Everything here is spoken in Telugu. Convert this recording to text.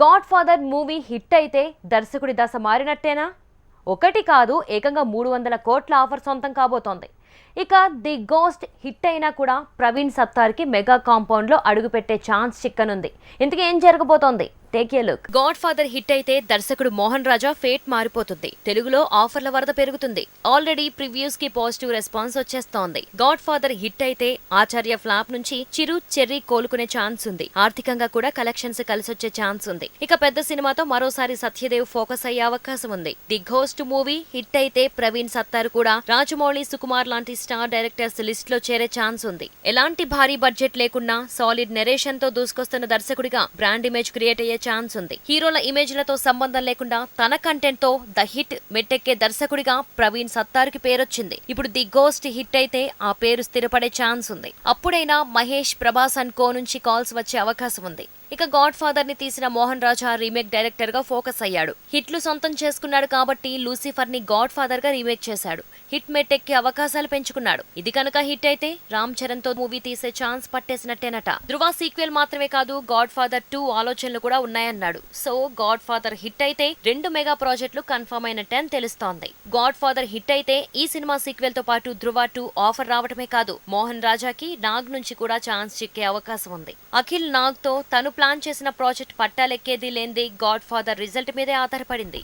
గాడ్ ఫాదర్ మూవీ హిట్ అయితే దర్శకుడి దశ మారినట్టేనా? ఒకటి కాదు ఏకంగా మూడు వందల కోట్ల ఆఫర్ సొంతం కాబోతోంది. ఇక ది గోస్ట్ హిట్ అయినా కూడా ప్రవీణ్ సత్తార్కి మెగా కాంపౌండ్లో అడుగుపెట్టే ఛాన్స్ చిక్కనుంది. ఇంతకీ ఏం జరగబోతోంది? Take a look Godfather hit అయితే దర్శకుడు మోహన్ రాజా ఫేట్ మారిపోతుంది. తెలుగులో ఆఫర్ల వరద పెరుగుతుంది. ఆల్రెడీ ప్రివ్యూస్కి పాజిటివ్ రెస్పాన్స్ వచ్చేస్తోంది. గాడ్ ఫాదర్ హిట్ అయితే ఆచార్య ఫ్లాప్ నుంచి చిరు చెర్రీ కోలుకునే ఛాన్స్ ఉంది. ఆర్థికంగా కూడా కలెక్షన్స్ కలిసొచ్చే ఛాన్స్ ఉంది. ఇక పెద్ద సినిమాతో మరోసారి సత్యదేవ్ ఫోకస్ అయ్యే అవకాశం ఉంది. ది ఘోస్ట్ మూవీ హిట్ అయితే ప్రవీణ్ సత్తార్ కూడా రాజమౌళి సుకుమార్ లాంటి స్టార్ డైరెక్టర్స్ లిస్ట్లో చేరే ఛాన్స్ ఉంది. ఎలాంటి భారీ బడ్జెట్ లేకున్నా సాలిడ్ నెరేషన్తో దూసుకొస్తున్న దర్శకుడిగా బ్రాండ్ ఇమేజ్ క్రియేట్ అయ్యే ఛాన్స్ ఉంది. హీరోల ఇమేజ్లతో సంబంధం లేకుండా తన కంటెంట్తో ద హిట్ మెట్టెక్కే దర్శకుడిగా ప్రవీణ్ సత్తార్కి పేరొచ్చింది. ఇప్పుడు ది గోస్ట్ హిట్ అయితే ఆ పేరు స్థిరపడే ఛాన్స్ ఉంది. అప్పుడైనా మహేష్ ప్రభాస్ అండ్ కో నుంచి కాల్స్ వచ్చే అవకాశం ఉంది. ఇక గాడ్ ఫాదర్ని తీసిన మోహన్ రాజా రీమేక్ డైరెక్టర్గా ఫోకస్ అయ్యాడు. హిట్లు సొంతం చేసుకున్నాడు కాబట్టి లూసిఫర్ని గాడ్ ఫాదర్గా రీమేక్ చేశాడు. హిట్ మెట్టెక్కి అవకాశాలు పెంచుకున్నాడు. ఇది కనుక హిట్ అయితే రామ్ చరణ్తో మూవీ తీసే ఛాన్స్ పట్టేసినట్టేనట. ధృవ సీక్వెల్ మాత్రమే కాదు గాడ్ ఫాదర్ టూ ఆలోచనలు కూడా ఉన్నాయన్నాడు. సో గాడ్ ఫాదర్ హిట్ అయితే రెండు మెగా ప్రాజెక్టులు కన్ఫర్మ్ అయినట్టే అని తెలుస్తోంది. గాడ్ ఫాదర్ హిట్ అయితే ఈ సినిమా సీక్వెల్తో పాటు ధృవ టూ ఆఫర్ రావటమే కాదు మోహన్ రాజాకి నాగ్ నుంచి కూడా ఛాన్స్ చిక్కే అవకాశం ఉంది. అఖిల్ నాగ్తో తను ప్లాన్ చేసిన ప్రాజెక్ట్ పట్టాలెక్కేది లేనిది గాడ్ ఫాదర్ రిజల్ట్ మీదే ఆధారపడింది.